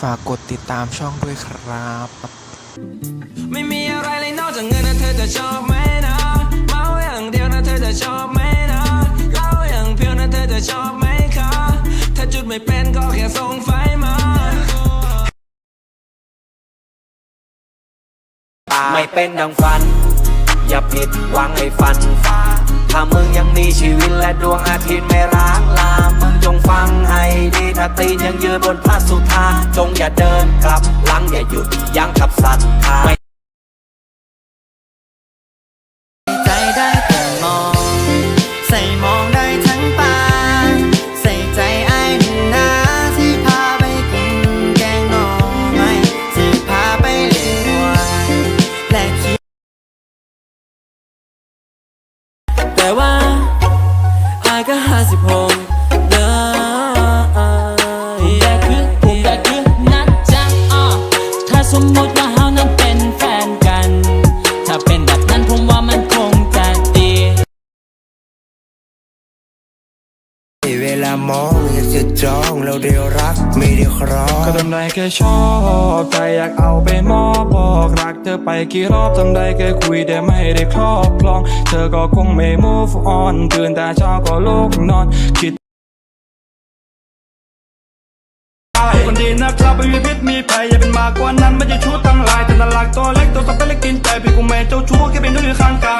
ฝากกดติดตามช่องด้วยครับ ไม่มีอะไรเลยนอกจากเงินนะเธอจะชอบไหมนะเมาอย่างเดียวนะเธอจะชอบไหมนะเหล้าอย่างเพียวนะเธอจะชอบไหมคะถ้าจุดไม่เป็นก็แค่ส่งไฟมาไม่เป็นดังฝัน อย่าผิดหวังให้ฝันฟ้าถ้ามึงยังมีชีวิตและดวงอาทิตย์ไม่ร้างลา มึงจงฟังให้ดี ถ้าตีนยังยืนบนพระสุธา จงอย่าเดินกลับหลังอย่าหยุดยั้งกับศรัทธาใจได้แต่มอง ใส่มองได้ทั้งตาใส่ใจไอ้หนึ่งนาที่พาไปกินแกงหน่อไม้ที่พาไปเล่นหวายและคิด แต่ว่าไอายก็ห้าสิบหก เวลามองอยากจะจองเราเดียวรักไม่ได้ครองก็ทำได้แค่ชอบใจอยากเอาไปมอบบอกรักเธอไปกี่รอบทำได้แค่คุยแต่ไม่ได้ครอบครอง เธอก็คงไม่ move on ตื่นแต่เช้าก็ลุกนอนคิดคนดีนะครับไม่มีพิษมีภัยอย่าเป็นมากกว่านั้นไม่ใช่ชู้ตั้งลายแต่น่ารักตัวเล็กตัวสับไปเล็กกินใจพี่กูไม่เจ้าชู้แค่เป็นตัวอยู่ข้างกาย